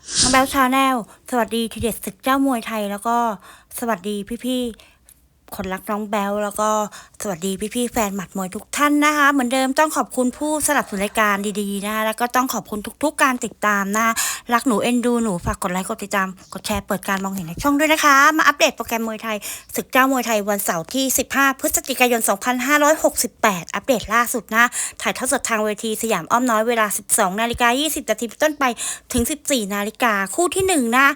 น้องแบลชาแนล สวัสดีทีเด็ดศึกเจ้ามวยไทย แล้วก็สวัสดีพี่ๆ คนรักน้องแบลแล้วก็สวัสดีพี่ๆแฟนหมัดมวยทุกท่านนะคะ เหมือนเดิมต้องขอบคุณผู้สนับสนุนรายการดีๆนะคะแล้วก็ต้องขอบคุณทุกๆ การติดตามนะรักหนูเอ็นดูหนูฝากกดไลค์กดติดตามกดแชร์เปิดการมองเห็นในช่องด้วยนะคะ มาอัปเดตโปรแกรมมวยไทยศึกเจ้ามวยไทยวันเสาร์ที่ 15 พฤศจิกายน 2568 อัปเดตล่าสุดนะถ่ายทอดสดทางเวทีสยามอ้อมน้อยเวลา 12นาฬิกา20นาทีต้นไปถึง 14นาฬิกาคู่ที่หนึ่งนะ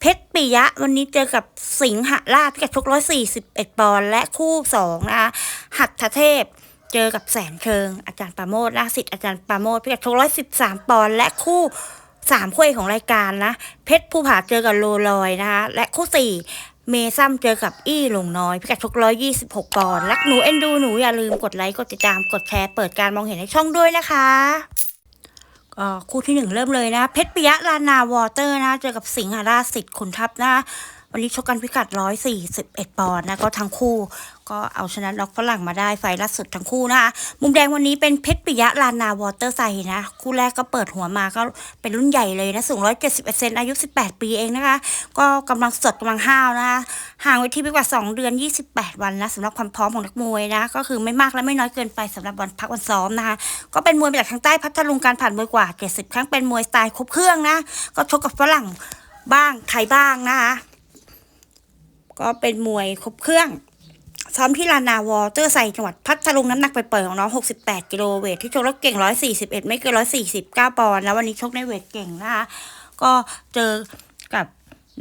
เพชรปิยะวันนี้เจอกับสิงหราชพิกัดชก141ปอนและคู่สองนะคะหัตถเทพเจอกับแสนเชิง อาจารย์ปราโมทนะสิทธิ์อาจารย์ปราโมทพิกัดชก113ปอนและคู่สามคู่ของรายการนะ เพชรภูผาเจอกับโลลอยนะคะและคู่สี่เมซัมเจอกับอี้หลงน้อยพิกัดชก126ปอนรักหนูเอ็นดูหนูอย่าลืมกดไลค์กดติดตามกดแชร์เปิดการมองเห็นในช่องด้วยนะคะคู่ที่หนึ่งเริ่มเลยนะ เพชรปิยะลานาวอเตอร์นะ เจอกับสิงหราชสิทธิ์ขุนทัพนะ วันนี้ชกกันพิกัด 141 ปอนด์นะก็ทั้งคู่ก็เอาชนะน็อกฝรั่งมาได้ไฟล์ล่าสุดทั้งคู่นะคะมุมแดงวันนี้เป็นเพชรปิยะลานาวอเตอร์ไซนะ คู่แรกก็เปิดหัวมาก็เป็นรุ่นใหญ่เลยนะสูง 171 เซนอายุ 18 ปีเองนะคะ ก็กำลังสดกำลังห้าวนะคะห่างไว้ที่ไปกว่า 2 เดือน 28 วันนะสำหรับความพร้อมของนักมวยนะ ก็คือไม่มากและไม่น้อยเกินไปสำหรับวันพักวันซ้อมนะคะ ก็เป็นมวยมาจากทางใต้พัทลุงการผ่านมวยกว่า 70 ครั้งเป็นมวยสไตล์ครบเครื่องนะก็ชกกับฝรั่งบ้างไทยบ้างนะคะ ก็เป็นมวยครบเครื่อง ซ้อมที่ลานนาวอเตอร์ไซจังหวัดพัทลุงน้ำหนักไปเปิดของน้อง 68 กิโลเวทที่ชกแล้วเก่ง 141 ไม่เกิน 149 ปอนด์แล้ววันนี้ชกในเวทเก่งนะคะก็เจอกับ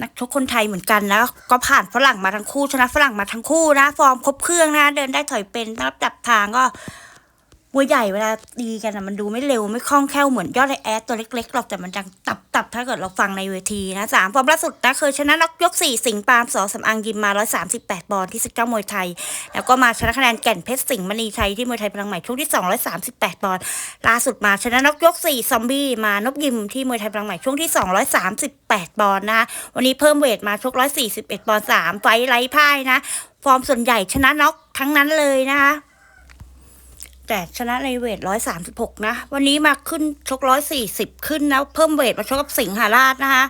นักชกคนไทยเหมือนกันนะก็ผ่านฝรั่งมาทั้งคู่ชนะฝรั่งมาทั้งคู่นะ ฟอร์มครบเครื่องนะ เดินได้ถอยเป็นรับจับทางก็ มวยใหญ่เวลาดีกันอะมันดูไม่เร็วไม่คล่องแคล่วเหมือนยอดไอแอดตัวเล็กๆหรอกแต่มันดังตับตับถ้าเกิดเราฟังในเวทีนะสามฟอร์มล่าสุดนะเคยชนะน็อกยกสี่สิงปามสอสำอางยิมมาร้อยสามสิบแปดปอนด์ที่ศึกเจ้ามวยไทย แล้วก็มาชนะคะแนนแก่นเพชรสิงห์มณีชัยที่มวยไทยพลังใหม่ช่วงที่สองร้อยสามสิบแปดปอนด์ล่าสุดมาชนะน็อกยกสี่ซอมบี้มานบยิมที่มวยไทยพลังใหม่ช่วงที่สองร้อยสามสิบแปดปอนด์นะวันนี้เพิ่มเวทมาชกร้อยสี่สิบเอ็ดปอนด์สามไฟไร้พ่ายนะ ฟอร์มส่วนใหญ่ชนะน็อกทั้งนั้นเลยนะคะ แต่ชนะในเวทร้อยสามสิบหกนะ วันนี้มาขึ้นชกร้อยสี่สิบขึ้นนะ เพิ่มเวทมาชกกับสิงหาราชนะคะ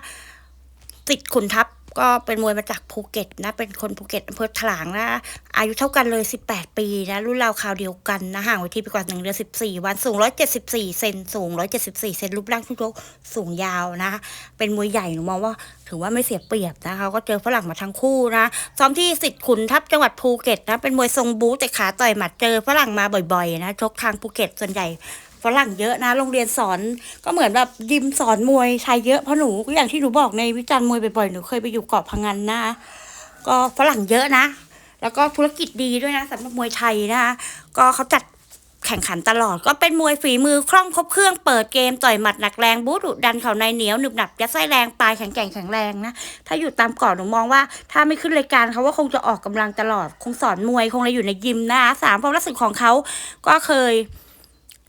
ติดขุนทัพ ก็เป็นมวยมาจากภูเก็ตนะ เป็นคนภูเก็ตอำเภอถลางนะ อายุเท่ากันเลย 18 ปีนะ รุ่นราวคราวเดียวกันนะ ห่างไว้ที่ไปกว่า1เดือน14 วัน สูง 174 เซน สูง 174 เซน รูปร่างทุกยกสูงยาวนะ เป็นมวยใหญ่ หนูมองว่าถือว่าไม่เสียเปรียบนะคะก็เจอฝรั่งมาทั้งคู่นะ ซ้อมที่สิทธิ์ขุนทัพจังหวัดภูเก็ตนะ เป็นมวยทรงบู๊แต่ขาต่อยหมัดเจอฝรั่งมาบ่อยๆนะ ชกทางภูเก็ตส่วนใหญ่ ฝรั่งเยอะนะ โรงเรียนสอนก็เหมือนแบบยิมสอนมวยไทยเยอะเพราะหนูอย่างที่หนูบอกในวิจารณ์มวยบ่อยๆหนูเคยไปอยู่เกาะพังงานนะ ก็ฝรั่งเยอะนะ แล้วก็ธุรกิจดีด้วยนะสำหรับมวยไทยนะคะก็เขาจัดแข่งขันตลอดก็เป็นมวยฝีมือคล่องครบเครื่องเปิดเกมต่อยหมัดหนักแรงบู๊ดุดันเข่าในเหนียวหนึบหนับยัดไส้แรงปลายแข็งแกร่งแข็งแรงนะถ้าอยู่ตามเก่อนหนูมองว่าถ้าไม่ขึ้นรายการเขาว่าคงจะออกกำลังตลอด คงสอนมวยคงเลยอยู่ในยิมนะคะสามความรู้สึกของเขาก็เคย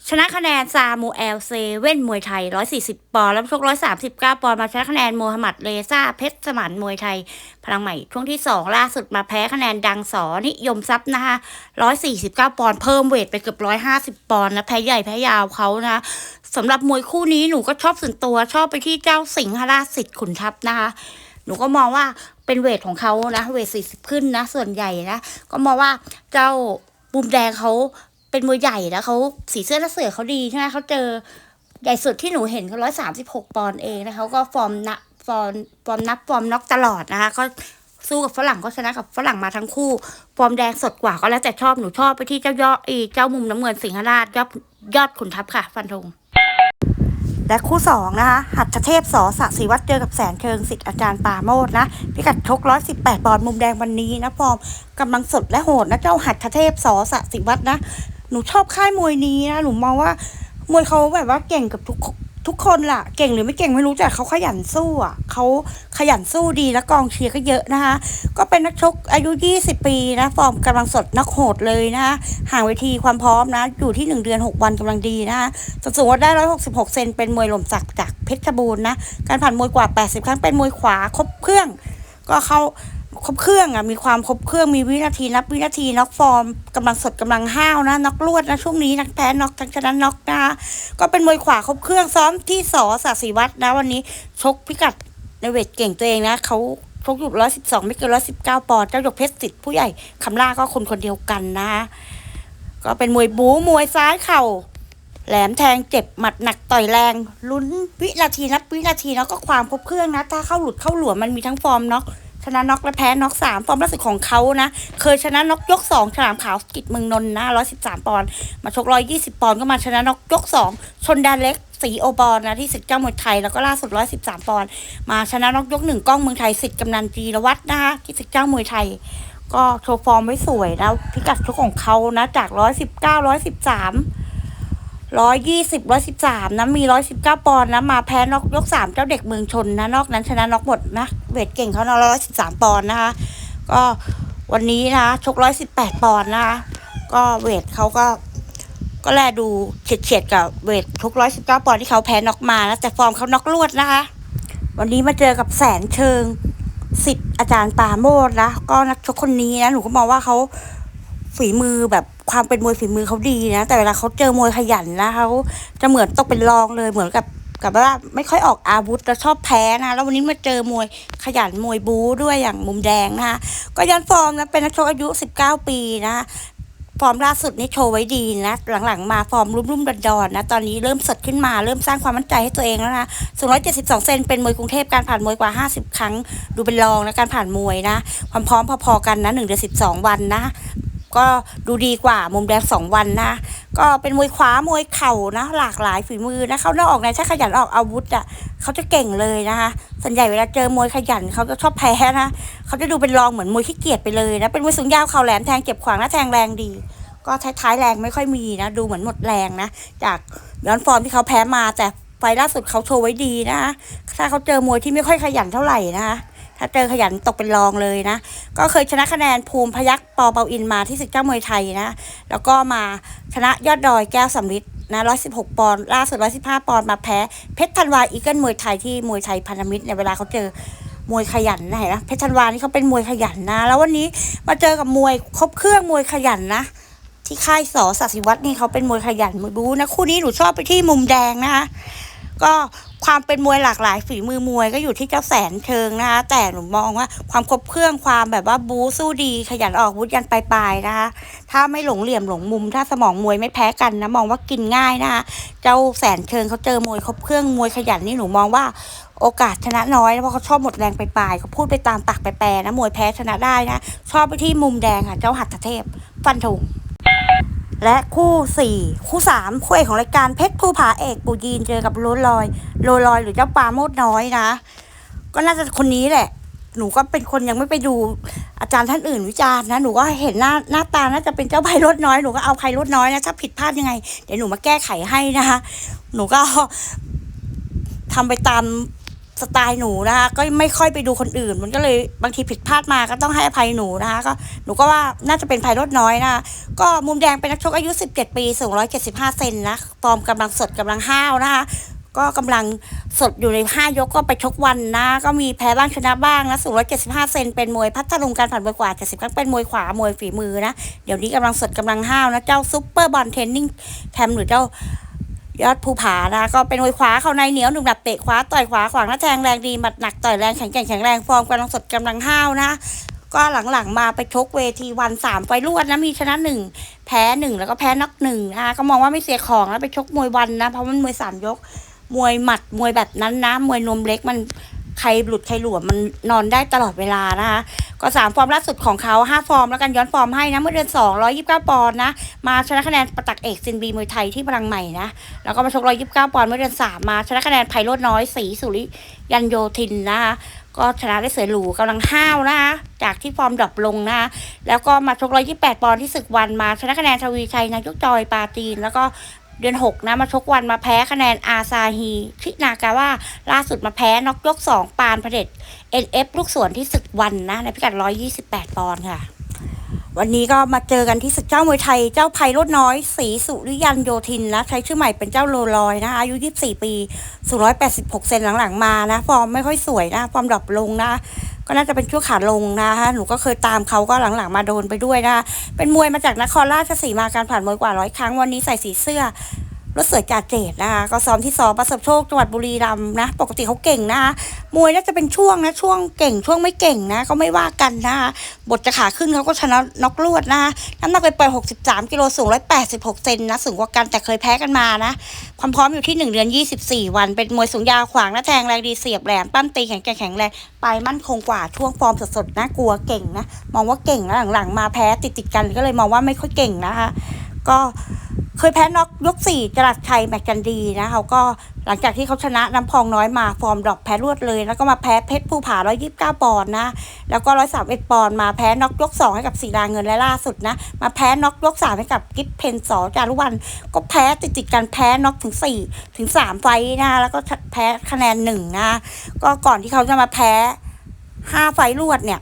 ชนะคะแนนซามูเอลเซเว่นมวยไทย 140 ปอนด์แล้วชก139 ปอนด์มาชนะคะแนนโมฮัมหมัดเลซ่าเพชรสมานมวยไทย พลังใหม่ช่วงที่ 2 ล่าสุดมาแพ้คะแนนดังสอนิยมทรัพย์นะคะ149 ปอนด์เพิ่มเวทไปเกือบ150 ปอนด์นะแพ้ใหญ่แพ้ยาวเขานะสำหรับมวยคู่นี้หนูก็ชอบส่วนตัวชอบไปที่เจ้าสิงหราชสิทธิ์ขุนทัพนะคะหนูก็มองว่าเป็นเวทของเขานะเวท40ขึ้นนะส่วนใหญ่นะก็มองว่าเจ้าบุมแดงเขา เป็นมวยใหญ่แล้วเขาสีเสื้อและเสือเขาดีใช่ไหมเขาเจอใหญ่สุดที่หนูเห็นเขาร้อยสามสิบหกปอนด์เองนะเขาก็ฟอร์มนะฟอร์มฟอร์มนับฟอร์มน็อกตลอดนะคะก็สู้กับฝรั่งก็ชนะกับฝรั่งมาทั้งคู่ ฟอร์มแดงสดกว่าก็แล้วแต่ชอบหนูชอบไปที่เจ้ายอดอีเจ้ามุมน้ำเงินสิงหราชยอดยอดขุนทัพค่ะ ฟันธงและคู่สองนะคะ หัตถเทพสอสศิวัตรเจอกับแสนเชิงสิทธิ์อาจารย์ปาโมดนะ พิกัดชกร้อยสิบแปดปอนด์มุมแดงวันนี้นะฟอร์มกำลังสดและโหดนะเจ้าหัตถเทพสอสศิวัตรนะ หนูชอบค่ายมวยนี้นะหนูมองว่ามวยเขาแบบว่าเก่งกับทุกทุกคนล่ะ เก่งหรือไม่เก่งไม่รู้แต่เขาขยันสู้อะเขาขยันสู้ดีแล้วกองเชียร์ก็เยอะนะคะ ก็เป็นนักชกอายุ 20 ปีนะ ฟอร์มกำลังสดนักโหดเลยนะคะห่างเวทีความพร้อมนะ อยู่ที่ 1 เดือน 6 วันกำลังดีนะคะส่วนสูงวัดได้ 166 เซนเป็นมวยหล่มสักจากเพชรบูรณ์นะ การผ่านมวยกว่า 80 ครั้งเป็นมวยขวาครบเครื่อง ก็เขา ครบเครื่องอะมีความครบเครื่องมีวินาทีนับวินาทีน็อกฟอร์มกำลังสดกำลังห้าวนะน็อกลวดนะช่วงนี้นักแพ้น็อกทั้งชนะน็อกนะคะก็เป็นมวยขวาครบเครื่องซ้อมที่สอศาสีวัฒน์นะวันนี้ชกพิกัดในเวทเก่งตัวเองนะเขาชกอยู่ร้อยสิบสองไม่เกินร้อยสิบเก้าปอนด์เจ้าหยกเพชรสิทธิ์ผู้ใหญ่คำล่าก็คนคนเดียวกันนะคะก็เป็นมวยบู๊มวยซ้ายเข่าแหลมแทงเจ็บหมัดหนักต่อยแรงลุ้นวินาทีนับวินาทีแล้วก็ความครบเครื่องนะถ้าเข้าหลุดเข้าหลวมมันมีทั้งฟอร์มน็อก ชนะน็อกและแพ้น็อกสามฟอร์มล่าสุดของเขานะ เคยชนะน็อกยกสองฉลามขาวกิจเมืองนนท์นะร้อยสิบสามปอนด์มาชกร้อยยี่สิบปอนด์ก็มาชนะน็อกยกสองชนแดนเล็กสีโอบอลนะที่สิทธิ์เจ้ามวยไทยแล้วก็ล่าสุดร้อยสิบสามปอนด์มาชนะน็อกยกหนึ่งกล้องเมืองไทยสิทธิ์กำนันจีรวัตรนะคะที่สิทธิ์เจ้ามวยไทย ก็โชว์ฟอร์มไว้สวยนะพิกัดชกของเขานะจากร้อยสิบเก้าร้อยสิบสาม ร้อยยี่สิบร้อยสิบสามนะ มีร้อยสิบเก้าปอนด์นะ มาแพ้นอกยกสามเจ้าเด็กเมืองชนนะ นอกนั้นชนะนอกหมดนะ เวทเก่งเขานะร้อยสิบสามปอนด์นะคะ ก็วันนี้นะ ชกร้อยสิบแปดปอนด์นะคะ ก็เวทเขาก็ ก็แลดูเฉียดเฉียดกับเวทชกร้อยสิบเก้าปอนด์ที่เขาแพ้นอกมานะแต่ฟอร์มเขาน็อกลวดนะคะ วันนี้มาเจอกับแสนเชิงสิทธิ์อาจารย์ปาโมดนะ ก็นักชกคนนี้นะ หนูก็มองว่าเขาฝีมือแบบ ความเป็นมวยฝีมือเขาดีนะ แต่เวลาเขาเจอมวยขยันนะเขาจะเหมือนตกเป็นรองเลยเหมือนกับกับว่าไม่ค่อยออกอาวุธแล้วชอบแพ้นะแล้ววันนี้มาเจอมวยขยันมวยบู๊ด้วยอย่างมุมแดงนะคะก็ยันฟอร์มนะเป็นนักชกอายุ 19 ปีนะฟอร์มล่าสุดนี่โชว์ไว้ดีนะหลังๆมาฟอร์มรุ่มๆดอนๆนะตอนนี้เริ่มสดขึ้นมาเริ่มสร้างความมั่นใจให้ตัวเองแล้วนะ272 เซนเป็นมวยกรุงเทพการผ่านมวยกว่า 50 ครั้ง ดูเป็นรองนะการผ่านมวยนะความพร้อมพอๆกันนะ1เดือน12 วันนะ ก็ดูดีกว่ามุมแดงสองวันนะ ก็เป็นมวยขวามวยเข่านะ หลากหลายฝีมือนะเขานอกออกในถ้าขยันออกอาวุธอะเขาจะเก่งเลยนะคะส่วนใหญ่เวลาเจอมวยขยันเขาจะชอบแพ้นะเขาจะดูเป็นรองเหมือนมวยขี้เกียจไปเลยนะเป็นมวยสูงยาวเข่าแหลมแทงเจ็บขวางและแทงแรงดี ก็ท้ายๆแรงไม่ค่อยมีนะ ดูเหมือนหมดแรงนะ จากย้อนฟอร์มที่เขาแพ้มาแต่ไฟล์ล่าสุดเขาโชว์ไว้ดีนะคะถ้าเขาเจอมวยที่ไม่ค่อยขยันเท่าไหร่นะคะ ถ้าเจอขยันตกเป็นรองเลยนะ ก็เคยชนะคะแนนภูมิพยักปอเปาอินมาที่ศึกเจ้ามวยไทยนะ แล้วก็มาชนะยอดดอยแก้วสำลิดนะร้อยสิบหกปอนด์ล่าสุดร้อยสิบห้าปอนด์มาแพ้เพชรธันวาอีเกิลมวยไทยที่มวยไทยพันธมิตรในยเวลาเขาเจอมวยขยันนะเห็นไหมเพชรธันวานี่เขาเป็นมวยขยันนะ แล้ววันนี้มาเจอกับมวยครบเครื่องมวยขยันนะที่ค่ายสอศาสิวัตรนี่เขาเป็นมวยขยันมวยบู๊นะคู่นี้หนูชอบไปที่มุมแดงนะคะ ก็ความเป็นมวยหลากหลายฝีมือมวยก็อยู่ที่เจ้าแสนเชิงนะคะ แต่หนูมองว่าความครบเครื่องความแบบว่าบู๊สู้ดีขยันออกอาวุธยันปลายๆนะคะ ถ้าไม่หลงเหลี่ยมหลงมุม ถ้าสมองมวยไม่แพ้กันนะมองว่ากินง่ายนะคะเจ้าแสนเชิงเขาเจอมวยครบเครื่องมวยขยันนี่หนูมองว่าโอกาสชนะน้อยเพราะเขาชอบหมดแรงไปปลายเขาพูดไปตามปากไปแปรนะมวยแพ้ชนะได้นะชอบไปที่มุมแดงค่ะเจ้าหัตถเทพ ฟันธง และคู่สี่คู่สามคู่เอกของรายการเพชรภูผาเอกปูยีนเจอกับโรลอยโรลอยหรือเจ้าปลาโมดน้อยนะ ก็น่าจะคนนี้แหละ หนูก็เป็นคนยังไม่ไปดูอาจารย์ท่านอื่นวิจารณ์นะ หนูก็เห็นหน้าหน้าตาน่าจะเป็นเจ้าไพรถน้อย หนูก็เอาไพรถน้อยนะ ถ้าผิดพลาดยังไง เดี๋ยวหนูมาแก้ไขให้นะคะ หนูก็ทำไปตาม สไตล์หนูนะคะ ก็ไม่ค่อยไปดูคนอื่น มันก็เลยบางทีผิดพลาดมาก็ต้องให้อภัยหนูนะคะ ก็หนูก็ว่าน่าจะเป็นไพรถน้อยนะคะก็มุมแดงเป็นนักชกอายุ 17 ปีสูง175 เซนนะฟอร์มกำลังสดกำลังห้าวนะคะก็กำลังสดอยู่ใน 5 ยกก็ไปชกวันนะ ก็มีแพ้บ้างชนะบ้างนะสูง175เซนเป็นมวยพัทลุงการผ่านมวยกว่า70ครั้งเป็นมวยขวามวยฝีมือนะ เดี๋ยวนี้กำลังสดกำลังห้าวนะ เจ้าซุปเปอร์บอลเทนนิ่งแคมหรือเจ้า ยอดภูผานะก็เป็นมวยขวาเข้าในเหนียวหนุ่มดับเตะขวาต่อยขวาขวางหน้าแทงแรงดีหมัดหนักต่อยแรงแข็งแกร่งแข็งแรงฟอร์มกำลังสดกำลังห้าวนะก็หลังๆมาไปชกเวทีวันสามไฟล์รวดนะมีชนะหนึ่งแพ้หนึ่งแล้วก็แพ้น็อกหนึ่งนะก็มองว่าไม่เสียของแล้วไปชกมวยวันนะ เพราะมันมวยสามยก มวยหมัดมวยแบบนั้นนะ มวยนมเล็กมันใครหลุดใครหลวมมันนอนได้ตลอดเวลานะคะ ก็สามฟอร์มล่าสุดของเขาห้าฟอร์มแล้วกันย้อนฟอร์มให้นะ เมื่อเดือนสองร้อยยี่สิบเก้าปอนด์นะ มาชนะคะแนนประตักเอกซินบีมวยไทยที่พลังใหม่นะ แล้วก็มาชกร้อยยี่สิบเก้าปอนด์เมื่อเดือนสามมาชนะคะแนนไพโรดน้อยสีสุริยันโยธินนะคะก็ชนะได้เสือหลูกำลังห้าวนะคะจากที่ฟอร์มดรอปลงนะคะแล้วก็มาชกร้อยยี่สิบแปดปอนด์ที่ศึกวันมาชนะคะแนนทวีชัยนายกจอยปาจีน แล้วก็ เดือนหกนะมาชกวันมาแพ้คะแนนอาซาฮีชินากาว่าล่าสุดมาแพ้น็อกยกสองปานพระเด็จ NF ลูกสวนที่ศึกวันนะ ในพิกัดร้อยยี่สิบแปดปอนด์ค่ะ วันนี้ก็มาเจอกันที่ศึกเจ้ามวยไทยเจ้าไพโรดน้อยสีสุริยันโยธินนะใช้ชื่อใหม่เป็นเจ้าโลลอยนะคะอายุ 24 ปี สูง186 เซนหลังๆมานะ ฟอร์มไม่ค่อยสวยนะฟอร์มดรอปลงนะ ก็น่าจะเป็นช่วงขาลงนะคะ หนูก็เคยตามเขาก็หลังๆมาโดนไปด้วยนะคะเป็นมวยมาจากนครราชสีมาการผ่านมวยกว่าร้อยครั้งวันนี้ใส่สีเสื้อ รถเสือจ่าเจดนะคะก็ซ้อมที่ซ้อมประสบโชคจังหวัดบุรีรัมย์นะ ปกติเขาเก่งนะคะมวยน่าจะเป็นช่วงนะช่วงเก่งช่วงไม่เก่งนะก็ไม่ว่ากันนะคะบทจะขาขึ้นเขาก็ชนะน็อกลวดนะน้ำหนักไปเปล่อย63กิโลสูง 186 เซนนะสูงกว่ากันแต่เคยแพ้กันมานะความพร้อมอยู่ที่ 1 เดือน 24 วัน เป็นมวยสูงยาวขวางหน้าแทงแรงดีเสียบแหลมปั้มตีแข็งแกร่งแข็งแรงไปมั่นคงกว่าช่วงฟอร์มสดๆนะกลัวเก่งนะมองว่าเก่งแล้วหลังๆ มาแพ้ติดๆกันก็เลยมองว่าไม่ค่อยเก่งนะคะก็ เคยแพ้น็อกยกสี่จรัสชัยแมกกันดีนะเขาก็หลังจากที่เขาชนะน้ำพองน้อยมาฟอร์มดรอปแพ้รวดเลย แล้วก็มาแพ้เพชรภูผาร้อยยี่สิบเก้าปอนด์นะ แล้วก็ร้อยสามเอ็ดปอนด์มาแพ้น็อกยกสองให้กับสีดาเงินและล่าสุดนะ มาแพ้น็อกยกสามให้กับกิฟเพนสอจารุวัน ก็แพ้ติดติดๆกันแพ้น็อกถึงสี่ถึงสามไฟนะ แล้วก็แพ้คะแนนหนึ่งนะ ก็ก่อนที่เขาจะมาแพ้ห้าไฟรวดเนี่ย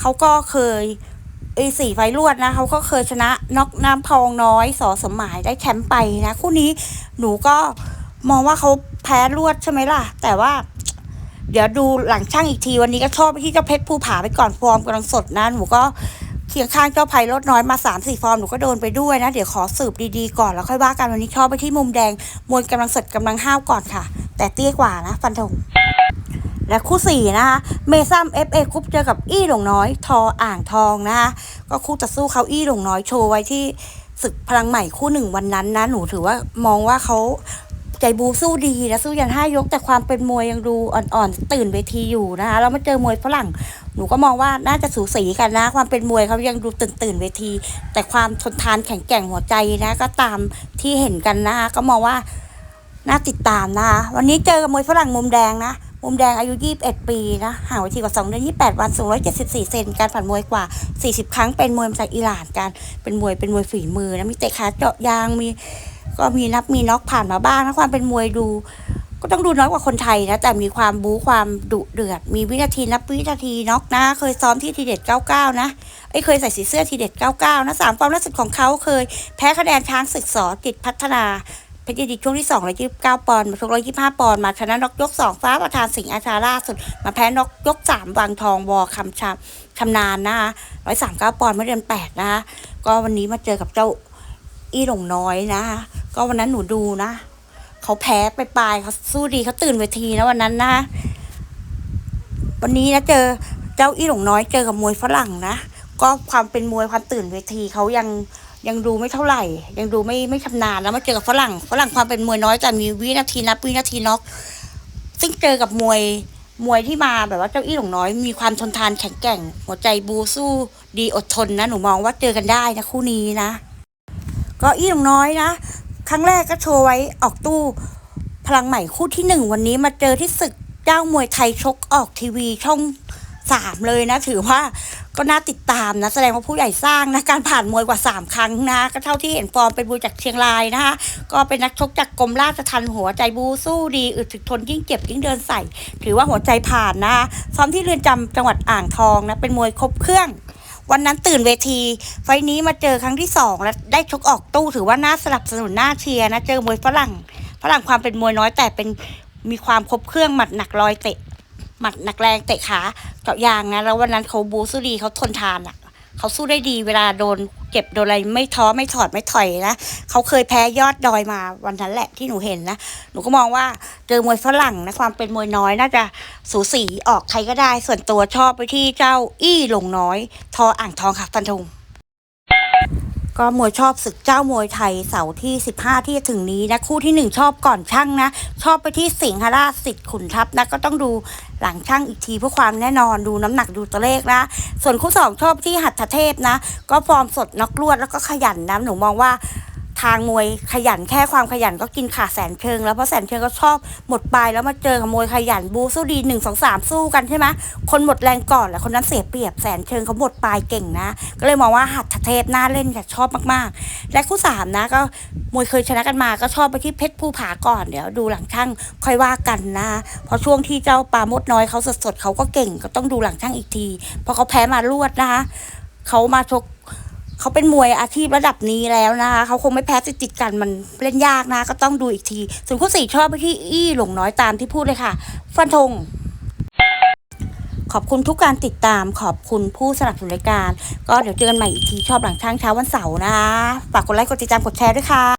เขาก็เคย ไอ้สี่ไฟลวดนะเขาก็เคยชนะน็อกน้ำพองน้อยสอสมหมายได้แชมป์ไปนะ คู่นี้หนูก็มองว่าเขาแพ้รวดใช่ไหมล่ะ แต่ว่า เดี๋ยวดูหลังช่างอีกทีวันนี้ก็ชอบไปที่เจ้าเพชรภูผาไปก่อนฟอร์มกำลังสดนะหนูก็เคียงข้างเจ้าไพลดน้อยมาสามสี่ฟอร์มหนูก็โดนไปด้วยนะ เดี๋ยวขอสืบดีๆก่อนแล้วค่อยว่ากันวันนี้ชอบไปที่มุมแดงมวยกำลังสดกำลังห้าวก่อนค่ะ แต่เตี้ยกว่านะฟันธง และคู่สี่นะคะเมซัมเอฟเอคุปเจอกับอี้หลงน้อย ทออ่างทองนะคะก็คู่ต่อสู้เขาอี้หลงน้อยโชว์ไว้ที่ศึกพลังใหม่คู่หนึ่งวันนั้นนะหนูถือว่ามองว่าเขาใจบูสู้ดีนะสู้ยันห้ายกแต่ความเป็นมวยยังดูอ่อนๆ ตื่นเวทีอยู่นะคะแล้วมาเจอมวยฝรั่ง หนูก็มองว่าน่าจะสูสีกันนะ ความเป็นมวยเขายังดูตื่นตื่นเวที แต่ความทนทานแข็งแกร่งหัวใจนะก็ตามที่เห็นกันนะคะก็มองว่าน่าติดตามนะคะวันนี้เจอกับมวยฝรั่งมุมแดงนะ มุมแดงอายุ 21 ปีนะห่างไวทีกว่า2เดือน28 วันสูง174 เซน การผ่านมวยกว่า 40 ครั้ง เป็นมวยมาจากอิหร่าน การเป็นมวย เป็นมวยฝีมือนะ มีเตะขาเจาะยาง มี ก็มีนับ มีน็อกผ่านมาบ้างนะความเป็นมวยดู ก็ต้องดูน้อยกว่าคนไทยนะ แต่มีความบู๊ ความดุเดือด มีวินาทีนับวินาทีน็อกนะ เคยซ้อมที่ทีเด็ด 99 นะไอ้เคยใส่สีเสื้อทีเด็ด 99 นะสามฟอร์มล่าสุดของเขาเคยแพ้คะแนนช้างศึกสอจิตพัฒนา เพชรยินดีช่วงที่2 1 9ปอนด์มาชก125 ปอนด์มาชนะน็อกยก 2 ฟ้าประธานสิงห์อาชาล่าสุด มาแพ้น็อกยก 3วังทองวอคำชาชำนาญนะคะ139 ปอนด์เมื่อเดือน8นะคะก็วันนี้มาเจอกับเจ้าอี้หลงน้อยนะคะก็วันนั้นหนูดูนะ เขาแพ้ไปปลายเขาสู้ดีเขาตื่นเวทีนะวันนั้นนะ วันนี้นะเจอเจ้าอี้หลงน้อยเจอกับมวยฝรั่งนะก็ความเป็นมวยความตื่นเวทีเขายัง ยังดูไม่เท่าไหร่ ยังดูไม่ไม่ชำนาญแล้วมาเจอกับฝรั่งฝรั่งความเป็นมวยน้อยแต่มีวินาทีนับวินาทีน็อกซึ่งเจอกับมวยมวยที่มาแบบว่าเจ้าอี้หลงน้อยมีความทนทานแข็งแกร่ง หัวใจบูสู้ดีอดทนนะหนูมองว่าเจอกันได้นะคู่นี้นะ ก็อี้หลงน้อยนะ ครั้งแรกก็โชว์ไว้ออกตู้ พลังใหม่คู่ที่หนึ่งวันนี้มาเจอที่ศึกเจ้ามวยไทยชกออกทีวีช่องสามเลยนะ ถือว่า ก็น่าติดตามนะแสดงว่าผู้ใหญ่สร้างนะการผ่านมวยกว่า 3 ครั้งนะ ก็เท่าที่เห็นฟอร์มเป็นบูจากเชียงรายนะคะก็เป็นนักชกจากกรมราชทัณฑ์หัวใจบูสู้ดีอึดถึกทนยิ่งเจ็บยิ่งเดินใส่ ถือว่าหัวใจผ่านนะซ้อมที่เรือนจำจังหวัดอ่างทองนะเป็นมวยครบเครื่องวันนั้นตื่นเวที ไฟนี้มาเจอครั้งที่สองแล้วได้ชกออกตู้ถือว่าน่าสนับสนุนน่าเชียร์นะ เจอมวยฝรั่ง ฝรั่งความเป็นมวยน้อยแต่เป็นมีความครบเครื่องหมัดหนักรอยเตะ หมัดหนักแรงเตะขาเจาะยางนะ แล้ววันนั้นเขาบูสู้ดีเขาทนทานอะเขาสู้ได้ดีเวลาโดนเก็บโดนอะไรไม่ท้อไม่ถอดไม่ถอยนะเขาเคยแพ้ยอดดอยมาวันนั้นแหละที่หนูเห็นนะ หนูก็มองว่าเจอมวยฝรั่งนะความเป็นมวยน้อยน่าจะสูสีออกใครก็ได้ ส่วนตัวชอบไปที่เจ้าอี้หลงน้อย ทออ่างทองค่ะฟันธง ก็มวยชอบศึกเจ้ามวยไทยเสาร์ที่ 15 ที่จะถึงนี้นะคู่ที่ 1 ชอบก่อนช่างนะ ชอบไปที่สิงหราชสิทธิ์ขุนทัพนะก็ต้องดูหลังช่างอีกทีเพื่อความแน่นอนดูน้ำหนักดูตัวเลขนะ ส่วนคู่ 2 ชอบที่หัตถเทพนะ ก็ฟอร์มสดน็อกลวดแล้วก็ขยันนะหนูมองว่า ทางมวยขยันแค่ความขยันก็กินขาแสนเชิง แล้วเพราะแสนเชิงก็ชอบหมดปลายแล้วมาเจอกับมวยขยันบูสู้ดีหนึ่งสองสามสู้กันใช่ไหมคนหมดแรงก่อนแหละคนนั้นเสียเปรียบแสนเชิงเขาหมดปลายเก่งนะ ก็เลยมองว่าหัตถเทพน่าเล่นค่ะชอบมากๆ และคู่สามนะก็มวยเคยชนะกันมาก็ชอบไปที่เพชรภูผาก่อนเดี๋ยวดูหลังช่างค่อยว่ากันนะเพราะช่วงที่เจ้าปลามดน้อยเขาสดๆเขาก็เก่งก็ต้องดูหลังช่างอีกทีเพราะเขาแพ้มารวดนะคะเขามาชก เขาเป็นมวยอาชีพระดับนี้แล้วนะคะเขาคงไม่แพ้ติดติดกันมันเล่นยากนะ ก็ต้องดูอีกทีส่วนคู่สี่ชอบไปที่อี้หลงน้อยตามที่พูดเลยค่ะ ฟันธงขอบคุณทุกการติดตามขอบคุณผู้สนับสนุนรายการ ก็เดี๋ยวเจอกันใหม่อีกทีชอบหลังช่างเช้าวันเสาร์นะคะฝากกดไลค์กดติดตามกดแชร์ด้วยค่ะ